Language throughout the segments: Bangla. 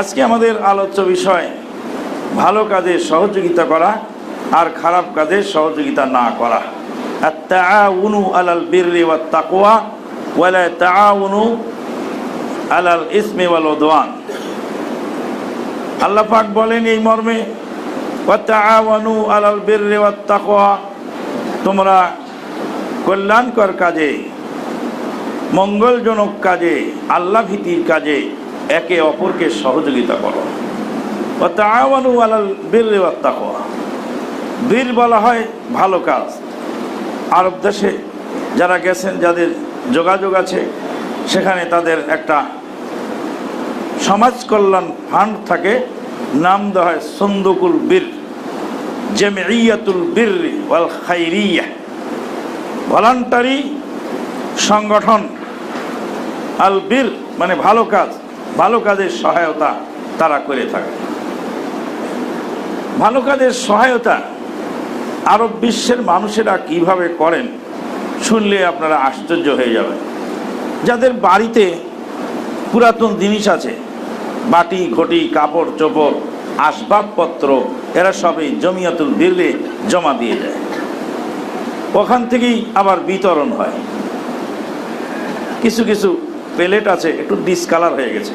আজকে আমাদের আলোচ্য বিষয়, ভালো কাজে সহযোগিতা করা আর খারাপ কাজে সহযোগিতা না করা। আত্তাআউনু আলাল বলেন এই মর্মে আলাল তোমরা কল্যাণকর কাজে, মঙ্গলজনক কাজে, আল্লাহ ভীতির কাজে একে অপরকে সহযোগিতা করো। তাকওয়া। বীর বলা হয় ভালো কাজ। আরব দেশে যারা গেছেন, যাদের যোগাযোগ আছে, সেখানে তাদের একটা সমাজ কল্যাণ ফান্ড থাকে। নাম দেওয়া হয় সন্দুকুল বীর, জেমিয়াতুল বীর ওয়াল খাইরিয়া। ভলান্টারি সংগঠন, আল বীর মানে ভালো কাজ। ভালো কাজের সহায়তা তারা করে থাকে। ভালো কাজের সহায়তা আরব বিশ্বের মানুষেরা কীভাবে করেন শুনলে আপনারা আশ্চর্য হয়ে যাবেন। যাদের বাড়িতে পুরাতন জিনিস আছে, বাটি, ঘটি, কাপড়, চোপড়, আসবাবপত্র, এরা সবই জমিয়াতুল বিরলে জমা দিয়ে যায় ওখান থেকেই আবার বিতরণ হয়। কিছু কিছু প্লেট আছে, একটু ডিসকালার হয়ে গেছে।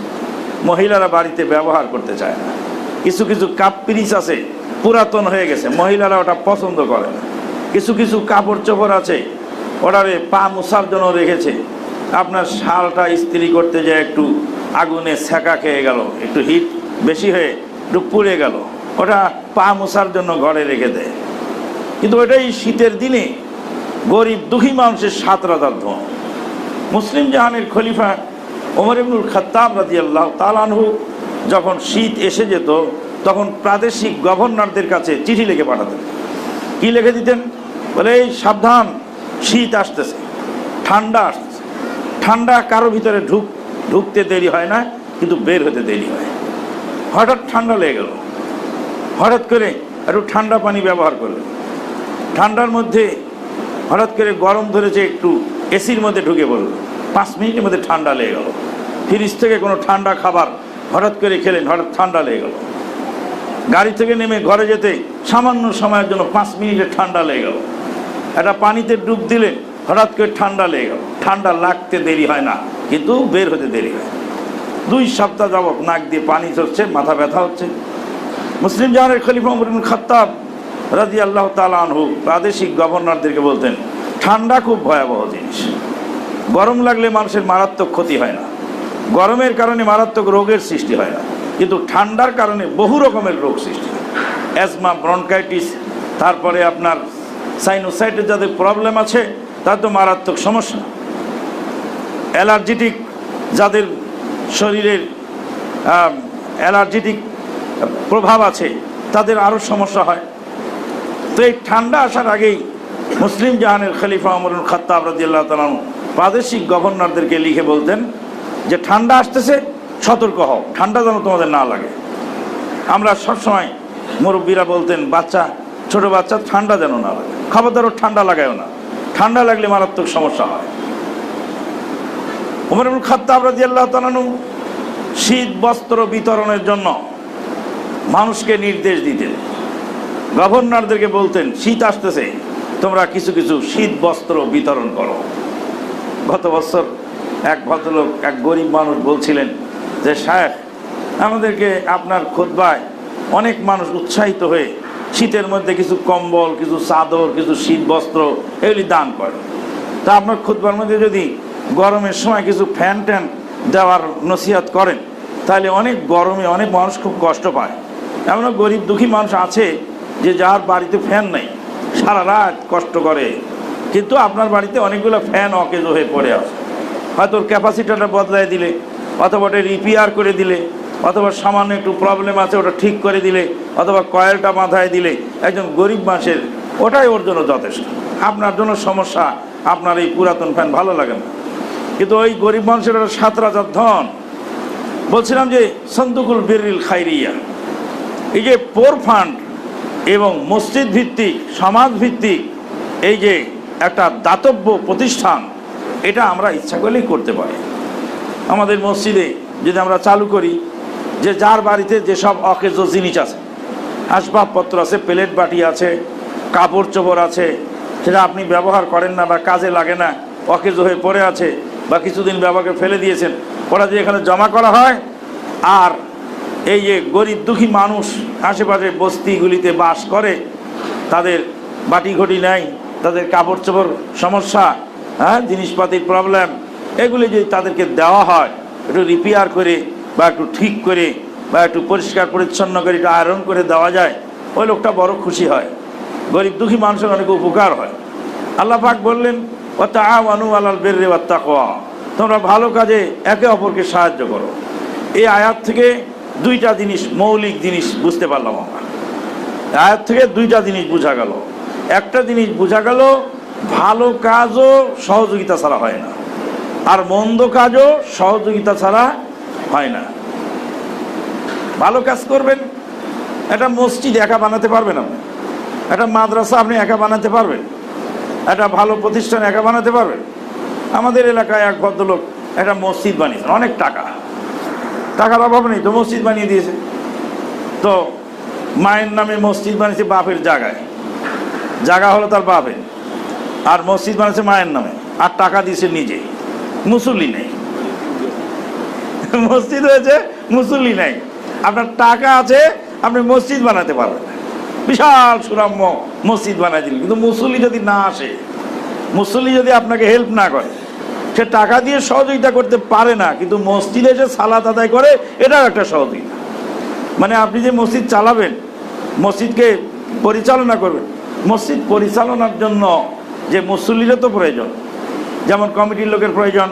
মহিলারা বাড়িতে ব্যবহার করতে চায় না। কিছু কিছু কাপ পিরিচ আছে, পুরাতন হয়ে গেছে, মহিলারা ওটা পছন্দ করে না। কিছু কিছু কাপড় চোপড় আছে, ওটারে পা মুছার জন্য রেখেছে। আপনার শালটা ইস্ত্রি করতে যায় একটু আগুনে সেকা খেয়ে গেল, একটু হিট বেশি হয়ে একটু পুড়ে গেল, ওটা পা মুছার জন্য ঘরে রেখে দেয়। কিন্তু ওটাই শীতের দিনে গরিব দুঃখী মানুষের সাত রাজার ধন। মুসলিম জাহানের খলিফা ওমর ইবনুল খাত্তাব রাজি আল্লাহ তালানহু যখন শীত এসে যেত, তখন প্রাদেশিক গভর্নরদের কাছে চিঠি লিখে পাঠাতেন। কি লিখে দিতেন? বলে, এই সাবধান, শীত আসতেছে, ঠান্ডা আসতেছে। ঠান্ডা কারও ভিতরে ঢুক, ঢুকতে দেরি হয় না, কিন্তু বের হতে দেরি হয়। হঠাৎ ঠান্ডা লেগে গেল। হঠাৎ করে একটু ঠান্ডা পানি ব্যবহার করলেন। ঠান্ডার মধ্যে হঠাৎ করে গরম ধরেছে একটু এসির মধ্যে ঢুকে পড়ল। পাঁচ মিনিটের মধ্যে ঠান্ডা লেগে গেল। ফ্রিজ থেকে কোনো ঠান্ডা খাবার হঠাৎ করে খেলেন, হঠাৎ ঠান্ডা লেগে গেল। গাড়ি থেকে নেমে ঘরে যেতে সামান্য সময়ের জন্য পাঁচ মিনিটে ঠান্ডা লেগে গেল। একটা পানিতে ডুব দিলে হঠাৎ করে ঠান্ডা লেগে গেল। ঠান্ডা লাগতে দেরি হয় না, কিন্তু বের হতে দেরি হয়। দুই সপ্তাহ যাবত নাক দিয়ে পানি চড়ছে মাথা ব্যথা হচ্ছে। মুসলিম জাহানের খলিফা খাত্তাব রাজি আল্লাহ তালানহু প্রাদেশিক গভর্নরদেরকে বলতেন ঠান্ডা খুব ভয়াবহ জিনিস। গরম লাগলে মানুষের মারাত্মক ক্ষতি হয় না। গরমের কারণে মারাত্মক রোগের সৃষ্টি হয় না। কিন্তু ঠান্ডার কারণে বহু রকমের রোগ সৃষ্টি হয়। অ্যাজমা ব্রনকাইটিস তারপরে আপনার সাইনোসাইটের যাদের প্রবলেম আছে, তার তো মারাত্মক সমস্যা। অ্যালার্জেটিক যাদের শরীরের অ্যালার্জেটিক প্রভাব আছে, তাদের আরও সমস্যা হয়। তো এই ঠান্ডা আসার আগেই মুসলিম জাহানের খলিফা আমরুল খাত্তাব রাজিয়াল্লাহ তালাম প্রাদেশিক গভর্নরদেরকে লিখে বলতেন যে, ঠান্ডা আসতেছে, সতর্ক হও। ঠান্ডা যেন তোমাদের না লাগে। আমরা সবসময় মুরব্বীরা বলতেন, বাচ্চা, ছোট বাচ্চা, ঠান্ডা যেন না লাগে। খাবারদারও ঠান্ডা লাগায়ও না। ঠান্ডা লাগলে মারাত্মক সমস্যা হয়। উমরুল খাত্তাব রাজিয়াল্লাহ তালানু শীত, বস্ত্র বিতরণের জন্য মানুষকে নির্দেশ দিতেন। গভর্নরদেরকে বলতেন, শীত আসতেছে। তোমরা কিছু কিছু শীত বস্ত্র বিতরণ করো। গত বছর এক ভদ্রলোক, এক গরিব মানুষ বলছিলেন যে, সাহেব, আমাদেরকে আপনার খোদবায় অনেক মানুষ উৎসাহিত হয়ে শীতের মধ্যে কিছু কম্বল, কিছু চাদর, কিছু শীত বস্ত্র এগুলি দান করে। তা আপনার খুদবার মধ্যে যদি গরমের সময় কিছু ফ্যান ট্যান দেওয়ার নসিহত করেন, তাহলে অনেক গরমে অনেক মানুষ খুব কষ্ট পায়। এমন গরিব দুঃখী মানুষ আছে যে, যার বাড়িতে ফ্যান নেই। সারা রাত কষ্ট করে। কিন্তু আপনার বাড়িতে অনেকগুলো ফ্যান অকেজ হয়ে পড়ে আছে। হয়তো ওর ক্যাপাসিটারটা বদলায় দিলে, অথবা ওটা রিপেয়ার করে দিলে, অথবা সামান্য একটু প্রবলেম আছে, ওটা ঠিক করে দিলে, অথবা কয়েলটা মাথায় দিলে, একজন গরিব মানুষের, ওটাই ওর জন্য যথেষ্ট। আপনার জন্য সমস্যা, আপনার এই পুরাতন ফ্যান ভালো লাগে না। কিন্তু ওই গরিব মানুষের ওটা সাত রাজার ধন। বলছিলাম যে, সন্দুকুল বিরিল খাইরিয়া। এই যে পোর ফান্ড এবং মসজিদ ভিত্তিক, সমাজ ভিত্তিক এই যে একটা দাতব্য প্রতিষ্ঠান, এটা আমরা ইচ্ছা করলেই করতে পারি। আমাদের মসজিদে যদি আমরা চালু করি, যে যার বাড়িতে যেসব অকেজ জিনিস আছে, আসবাবপত্র আছে, প্লেট বাটি আছে, কাপড় চোপড় আছে, সেটা আপনি ব্যবহার করেন না বা কাজে লাগে না, অকেজ হয়ে পড়ে আছে বা কিছুদিন ব্যবহারকে ফেলে দিয়েছেন ওরা যে এখানে জমা করা হয়, আর এই যে গরিব দুঃখী মানুষ আশেপাশে বস্তিগুলিতে বাস করে, তাদের বাটি ঘটি নাই, তাদের কাপড় চোপড় সমস্যা হ্যাঁ জিনিসপাতির প্রবলেম এগুলি যদি তাদেরকে দেওয়া হয়, একটু রিপেয়ার করে বা একটু ঠিক করে বা একটু পরিষ্কার পরিচ্ছন্ন করে, একটু আয়রন করে দেওয়া যায়, ওই লোকটা বড় খুশি হয়। গরিব দুঃখী মানুষের অনেক উপকার হয়। আল্লাহ পাক বললেন তা আনু আলাল বেররে ওয়াত্তাকোয়া তোমরা ভালো কাজে একে অপরকে সাহায্য করো। এই আয়াত থেকে দুইটা জিনিস, মৌলিক জিনিস বুঝতে পারলাম আমরা। আয়াত থেকে দুইটা জিনিস বোঝা গেল। একটা জিনিস বোঝা গেল, ভালো কাজও সহযোগিতা ছাড়া হয় না, আর মন্দ কাজও সহযোগিতা ছাড়া হয় না। ভালো কাজ করবেন, একটা মসজিদ একা বানাতে পারবেন আপনি, একটা মাদ্রাসা আপনি একা বানাতে পারবেন, একটা ভালো প্রতিষ্ঠান একা বানাতে পারবেন। আমাদের এলাকায় এক ভদ্রলোক একটা মসজিদ বানিয়েছেন, অনেক টাকা। টাকার অভাব নেই তো মসজিদ বানিয়ে দিয়েছে। তো মায়ের নামে মসজিদ বানিয়েছে বাপের জায়গায়। জায়গা হলো তার বাপের। আর মসজিদ বানিয়েছে মায়ের নামে। আর টাকা দিয়েছে নিজে। মুসল্লি নেই। মসজিদ হয়েছে মুসল্লি নেই। আপনার টাকা আছে, আপনি মসজিদ বানাতে পারবেন। বিশাল সুরাম্য মসজিদ বানাই দিলেন। কিন্তু মুসল্লি যদি না আসে, মুসল্লি যদি আপনাকে হেল্প না করে সে টাকা দিয়ে সহযোগিতা করতে পারে না, কিন্তু মসজিদে এসে সালাত আদায় করে, এটাও একটা সহযোগিতা। মানে আপনি যে মসজিদ চালাবেন, মসজিদকে পরিচালনা করবেন, মসজিদ পরিচালনার জন্য যে মুসল্লিরও তো প্রয়োজন। যেমন কমিটির লোকের প্রয়োজন,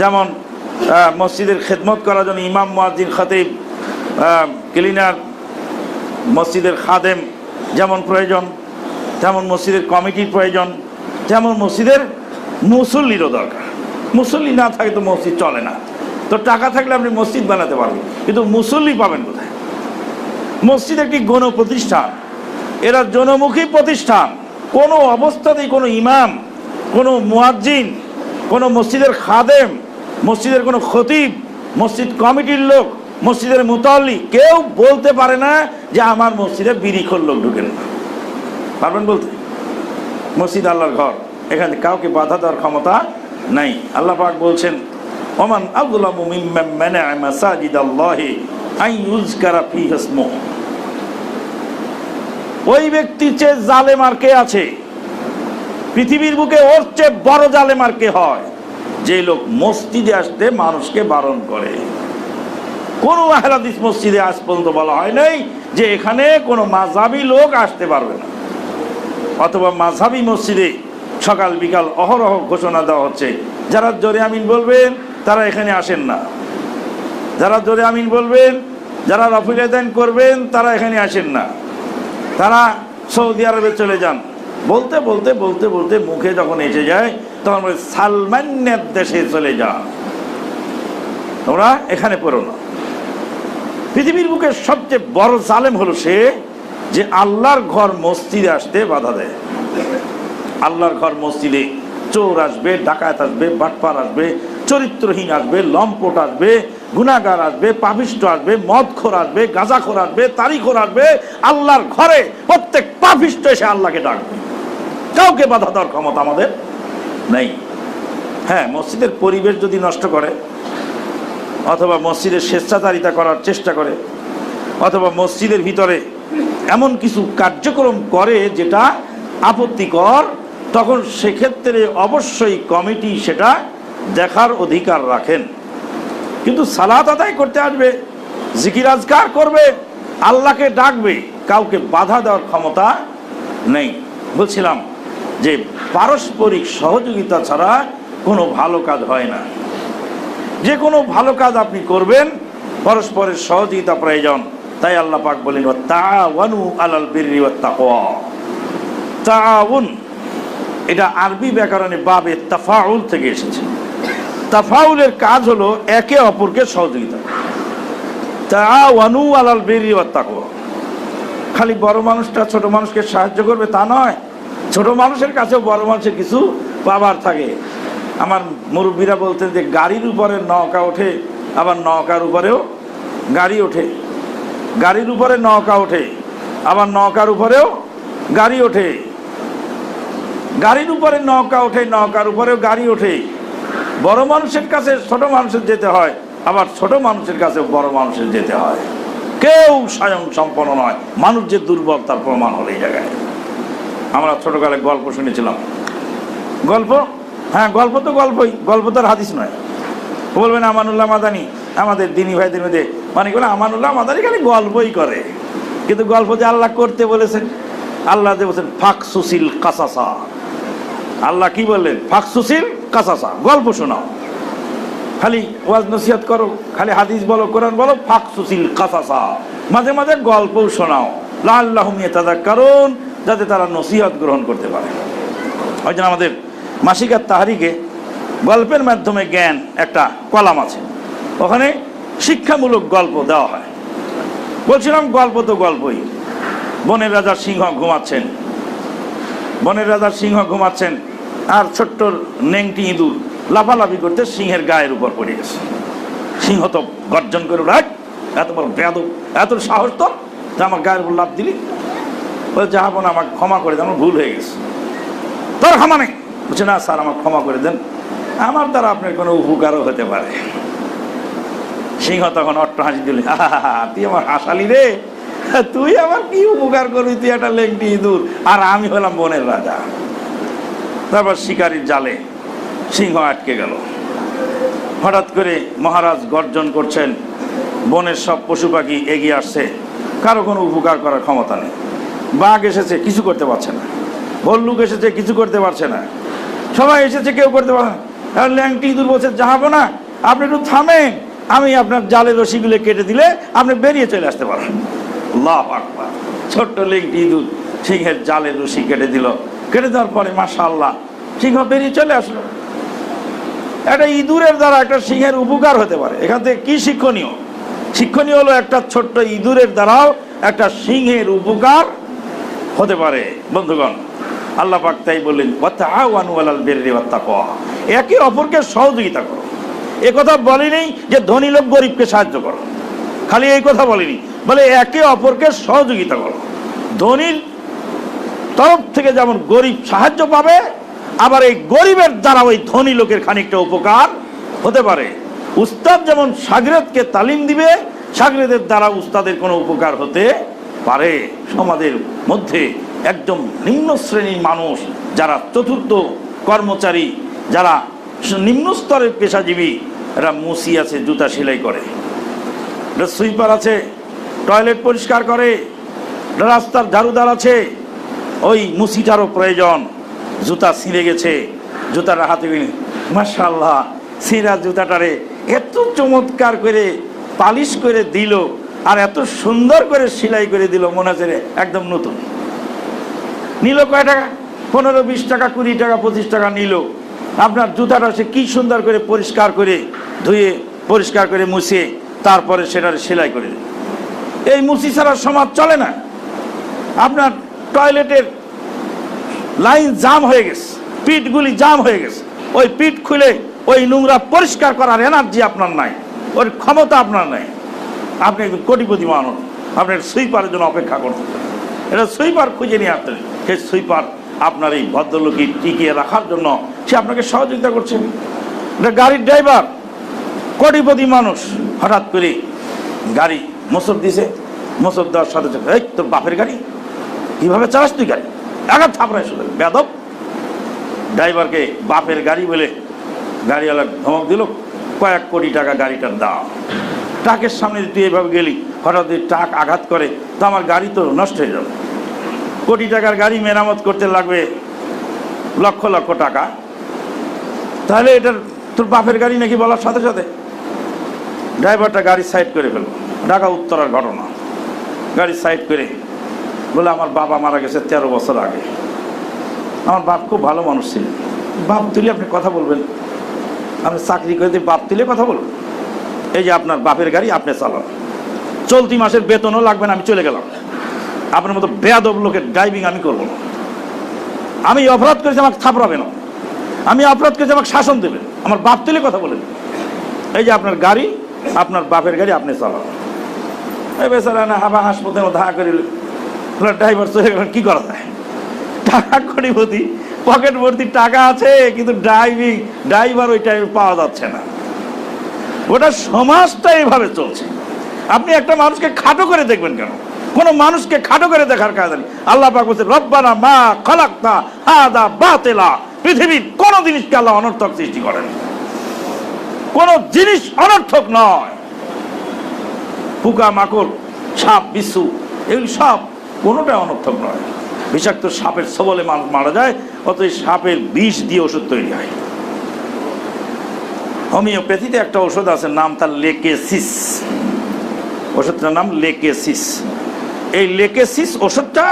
যেমন মসজিদের খেদমত করার জন্য ইমাম, মুয়াজ্জিন, খতিব ক্লিনার, মসজিদের খাদেম যেমন প্রয়োজন, তেমন মসজিদের কমিটির প্রয়োজন, তেমন মসজিদের মুসল্লিরও দরকার। মুসল্লি না থাকে তো মসজিদ চলে না। তো টাকা থাকলে আপনি মসজিদ বানাতে পারবেন। কিন্তু মুসল্লি পাবেন কোথায়? মসজিদ একটি গণ প্রতিষ্ঠান এরা জনমুখী প্রতিষ্ঠান। কোনো অবস্থাতেই কোনো ইমাম, কোনো মুয়াজ্জিন, কোনো মসজিদের খাদেম, মসজিদের কোনো খতিব, মসজিদ কমিটির লোক, মসজিদের মুতাল্লি কেউ বলতে পারে না যে আমার মসজিদে বিড়িখোর লোক ঢুকেন না। পারবেন বলতে? মসজিদ আল্লাহর ঘর। এখানে কাউকে বাধা দেওয়ার ক্ষমতা নাই। আল্লাহ পাক বলছেন, ওমান আব্দুল্লাহ মিম্মান মানা মাসাজিদ আল্লাহি আই ইউজকারা ফিহি ইসমুহু ওই ব্যক্তির চেয়ে জালেম আর কে আছে? পৃথিবীর বুকে ওর চেয়ে বড় জালেম আর কে হয়? যে লোক মসজিদে আসতে মানুষকে বারণ করে। কোনো আহলাদিস মসজিদে আজ পর্যন্ত বলা হয় নাই যে এখানে কোনো মাঝাবি লোক আসতে পারবে না। অথবা মাঝাবি মসজিদে সকাল বিকাল অহরহ ঘোষণা দেওয়া হচ্ছে। যারা জোরে আমিন বলবেন, তারা এখানে আসেন না। যারা জোরে আমিন বলবেন, যারা রফিল করবেন, তারা এখানে আসেন না। তারা সৌদি আরবে চলে যান। বলতে বলতে বলতে বলতে মুখে যখন এসে যায়, তখন বলে, সালমানের দেশে চলে যান। তোমরা এখানে পড়ো না। পৃথিবীর বুকে সবচেয়ে বড় জালেম হলো সে যে আল্লাহর ঘর মসজিদে আসতে বাধা দেয়। আল্লাহর ঘর মসজিদে চোর আসবে, ডাকাত আসবে, বাটপার আসবে, চরিত্রহীন আসবে, লম্পট আসবে গুণাগার আসবে, পাপিষ্ট আসবে, মদখোর আসবে, গাঁজাখোর আসবে, তারিখোর আসবে, আল্লাহর ঘরে প্রত্যেক পাপিষ্ট এসে আল্লাহকে ডাকবে। কাউকে বাধা দেওয়ার ক্ষমতা আমাদের নেই। হ্যাঁ মসজিদের পরিবেশ যদি নষ্ট করে, অথবা মসজিদের স্বেচ্ছাচারিতা করার চেষ্টা করে, অথবা মসজিদের ভিতরে এমন কিছু কার্যক্রম করে যেটা আপত্তিকর তখন সেক্ষেত্রে অবশ্যই কমিটি সেটা দেখার অধিকার রাখেন। কিন্তু সালাত আদায় করতে আসবে, জিকির আজকার করবে, আল্লাহকে ডাকবে, কাউকে বাধা দেওয়ার ক্ষমতা নেই। বলছিলাম যে পারস্পরিক সহযোগিতা ছাড়া কোনো ভালো কাজ হয় না। যে কোনো ভালো কাজ আপনি করবেন, পরস্পরের সহযোগিতা প্রয়োজন। তাই আল্লাহ পাক বলেন তাওয়ানু আলাল বিররি ওয়াত তাকওয়া তাআউন এটা আরবি ব্যাকরণে বাবে তাফাউল থেকে এসেছে। তাফাউলের কাজ হলো একে অপরকে সহযোগিতা আলাল খালি বড় মানুষটা ছোট মানুষকে সাহায্য করবে তা নয়। ছোট মানুষের কাছেও বড় মানুষের কিছু পাবার থাকে। আমার মুরব্বীরা বলতেন যে গাড়ির উপরে নৌকা ওঠে, আবার নৌকার উপরেও গাড়ি ওঠে। গাড়ির উপরে নৌকা ওঠে, আবার নৌকার উপরেও গাড়ি ওঠে। গাড়ির উপরে নৌকা ওঠে, নৌকার উপরেও গাড়ি ওঠে। বড় মানুষের কাছে ছোট মানুষের যেতে হয়, আবার ছোট মানুষের কাছে বড় মানুষের যেতে হয়। কেউ স্বয়ং সম্পন্ন নয়, মানুষ যে দুর্বল তার প্রমাণ হলো এই জায়গায়। আমরা ছোটকালে গল্প শুনেছিলাম। গল্প? হ্যাঁ গল্প তো গল্পই, গল্প তো আর হাদিস নয়। বলবেন আমানুল্লাহ মাদানি, আমাদের দিনী ভাইদের মধ্যে মানে করে আমানুল্লাহ মাদানি খালি গল্পই করে। কিন্তু গল্প যে আল্লাহ করতে বলেছেন, আল্লাহ যে বলছেন সুশীল কাসাসা। আল্লাহ কি বললেন? ফাক সুশীল কাসাসা। গল্প শোনাও। খালি ওয়াজ নসিহত করো, খালি হাদিস বলো, কোরআন বলো ফাক সুশীল কাসাসা। মাঝে মাঝে গল্প শোনাও। লাল্লাহ তাদের কারণ যাতে তারা নসিহত গ্রহণ করতে পারে। ওই জন্য আমাদের মাসিকার তাহারিকে গল্পের মাধ্যমে জ্ঞান একটা কলাম আছে। ওখানে শিক্ষামূলক গল্প দেওয়া হয়। বলছিলাম গল্প তো গল্পই। বনের রাজার সিংহ ঘুমাচ্ছেন। বনের রাজার সিংহ ঘুমাচ্ছেন। আর ছোট্ট নেংটি ইঁদুর লাফালাফি করতে সিংহের গায়ের উপর পড়ে গেছে। সিংহ তো গর্জন করে রাখ এত বড় বেদ এত সাহস তো আমার গায়ের উপর লাভ দিলি। বলে যাহাবো না আমাকে ক্ষমা করে দেন আমার ভুল হয়ে গেছে। তোর ক্ষমা নেই? বলছে না স্যার আমাকে ক্ষমা করে দেন। আমার দ্বারা আপনার কোনো উপকারও হতে পারে। সিংহ তখন অট্ট হাসি দিল "আহা, তুই আমার হাসালি রে। তুই আমার কি উপকার করবি? তুই একটা লেংটি ইঁদুর। আর আমি হলাম বনের রাজা। তারপর শিকারির জালে সিংহ আটকে গেল। হঠাৎ করে মহারাজ গর্জন করছেন, বনের সব পশু পাখি এগিয়ে আসছে, কারও কোনো উপকার করার ক্ষমতা নেই। বাঘ এসেছে, কিছু করতে পারছে না। ভল্লুক এসেছে, কিছু করতে পারছে না। সবাই এসেছে, কেউ করতে পারছে না। ল্যাংটি ইঁদুর বলছে যাহাবো না আপনি একটু থামেন। আমি আপনার জালের রশিগুলো কেটে দিলে আপনি বেরিয়ে চলে আসতে পারেন আল্লাহ আকবার। ছোট্ট লেংটি ইঁদুর সিংহের জালের রশি কেটে দিল। কেটে দেওয়ার পরে মাসা আল্লাহ সিংহ বেরিয়ে চলে আসলো। একটা ইঁদুরের দ্বারা একটা সিংহের উপকার হতে পারে। এখান থেকে কি শিক্ষণীয়? শিক্ষণীয় হলো একটা ছোট্ট ইঁদুরের দ্বারাও একটা সিংহের উপকার হতে পারে। বন্ধুগণ, আল্লাহ পাক তাই বললেন একে অপরকে সহযোগিতা করো। এ কথা বলেনি যে ধনী লোক গরিবকে সাহায্য করো। খালি এই কথা বলেনি বলে একে অপরকে সহযোগিতা করো। ধনীর তরফ থেকে যেমন গরিব সাহায্য পাবে, আবার এই গরিবের দ্বারা ওই ধনী লোকের খানিকটা উপকার হতে পারে। উস্তাদ যেমন সাগরেদকে তালিম দিবে, সাগরেদের দ্বারা উস্তাদের কোনো উপকার হতে পারে। সমাজের মধ্যে একদম নিম্ন শ্রেণির মানুষ, যারা চতুর্থ কর্মচারী, যারা নিম্ন স্তরের পেশাজীবী, এরা মুসি আছে, জুতা সেলাই করে। সুইপার আছে, টয়লেট পরিষ্কার করে, রাস্তার ঝাড়ুদার আছে ওই মুসিটারও প্রয়োজন। জুতা ছিঁড়ে গেছে। জুতাটা হাতে মার্শাল্লাহ ছিঁড়া জুতাটারে এত চমৎকার করে পালিশ করে দিল আর এত সুন্দর করে সেলাই করে দিল মনে হচ্ছে একদম নতুন। নিল কয় টাকা? পনেরো, বিশ টাকা, কুড়ি টাকা, পঁচিশ টাকা নিল। আপনার জুতাটা সে কি সুন্দর করে পরিষ্কার করে ধুয়ে, পরিষ্কার করে মুছিয়ে তারপরে সেটার সেলাই করে দিল। এই মুসি ছাড়া সমাজ চলে না। আপনার টয়লেটের লাইন জাম হয়ে গেছে পিঠগুলি জাম হয়ে গেছে। ওই পিঠ খুলে ওই নোংরা পরিষ্কার করার এনার্জি আপনার নাই, ওর ক্ষমতা আপনার নাই। আপনি একজন কোটিপতি মানুষ আপনার সুইপারের জন্য অপেক্ষা করতে এটা সুইপার খুঁজে নিয়ে আসতেন সেই সুইপার আপনার এই ভদ্রলোকই টিকিয়ে রাখার জন্য সে আপনাকে সহযোগিতা করছে। এটা গাড়ির ড্রাইভার কোটিপতি মানুষ, হঠাৎ করে গাড়ি মোসর দিছে মোসর দেওয়ার সাথে সাথে, এই, তোর বাপের গাড়ি? কীভাবে চালাস তুই গাড়ি। আঘাত থাপড়ায় শুধু। বেদব ড্রাইভারকে বাপের গাড়ি বলে গাড়িওয়ালা ধমক দিল। কয়েক কোটি টাকা গাড়িটার দাম। ট্রাকের সামনে তুই এভাবে গেলি, হঠাৎ ট্রাক আঘাত করে, তো আমার গাড়ি তো নষ্ট হয়ে যাবে। কোটি টাকার গাড়ি মেরামত করতে লাগবে লক্ষ লক্ষ টাকা। তাহলে এটার তোর বাপের গাড়ি নাকি বলার সাথে সাথে? ড্রাইভারটা গাড়ি সাইড করে ফেলব ঢাকা উত্তরার ঘটনা। গাড়ি সাইড করে বলে আমার বাবা মারা গেছে তেরো বছর আগে। আমার বাপ খুব ভালো মানুষ ছিলেন বাপ তুলে আপনি কথা বলবেন। আপনি চাকরি করে দিয়ে বাপ তুলে কথা বলবেন। এই যে আপনার বাপের গাড়ি, আপনি চালান। চলতি মাসের বেতনও লাগবে না, আমি চলে গেলাম। আপনার মতো বেয়াদব লোকের ড্রাইভিং আমি করব না। আমি অপরাধ করেছি, আমাকে থাপড়াবে না। আমি অপরাধ করেছি, আমাকে শাসন দেবে আমার বাপ তুলে কথা বলেন এই যে আপনার গাড়ি, আপনার বাপের গাড়ি, আপনি চালান। এই বেচারা না হাবা হাসপাতালে দেখা করিল ড্রাইভার চলে গেলেন কি করা যায়? টাকা কোটিপতি পকেট ভর্তি টাকা আছে, কিন্তু ড্রাইভিং ড্রাইভার ওই টাইমে পাওয়া যাচ্ছে না। ওটা সমাজটা এইভাবে চলছে। আপনি একটা মানুষকে খাটো করে দেখবেন কেন? কোন মানুষকে খাটো করে দেখার কাজ নেই। আল্লাহ পাক বলছে রব্বানা মা খালাক্তা হাদা বাতেলা। পৃথিবীর কোন জিনিসকে আল্লাহ অনর্থক সৃষ্টি করেন কোন জিনিস অনর্থক নয়। পোকা মাকড় সাপ, বিচ্ছু, এগুলি সব কোনোটাই অনর্থক নয়। বিষাক্ত সাপের সবলে মানুষ মারা যায়, অতএব সাপের বিষ দিয়ে ওষুধ তৈরি হয়। হোমিওপ্যাথিতে একটা ওষুধ আছে, নাম তার লেকেসিস। ওষুধটার নাম লেকেসিস। এই লেকেসিস ওষুধটা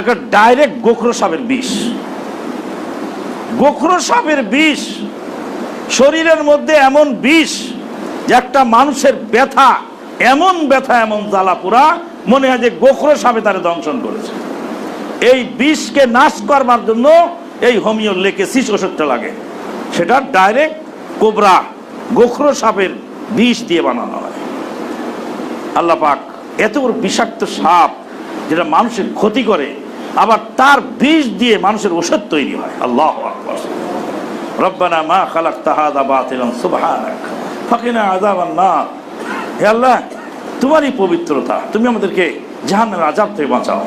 একটা ডাইরেক্ট গোখরো সাপের বিষ। গোখরো সাপের বিষ শরীরের মধ্যে এমন বিষ যে একটা মানুষের ব্যথা, এমন ব্যথা, এমন জ্বালা পোড়া মনে হয় যে গোখরো সাপে তারা দংশন করেছে। এই বিষকে নাশ করবার জন্য এই হোমিও লেকে লেকেসিস ওষুধটা লাগে। সেটা ডাইরেক্ট কোবরা, গোখরো সাপের বিষ দিয়ে বানানো হয়। আল্লাহ পাক এত বড় বিষাক্ত সাপ যেটা মানুষের ক্ষতি করে, আবার তার বিষ দিয়ে মানুষের ওষুধ তৈরি হয়। আল্লাহ রব্বানা মা খালাক তাহাদা বাতিলাম সুবহানাক, ফাকিনা আযাবান নার। হে আল্লাহ তোমারই পবিত্রতা। তুমি আমাদেরকে জাহান্নামের আজাব থেকে বাঁচাও।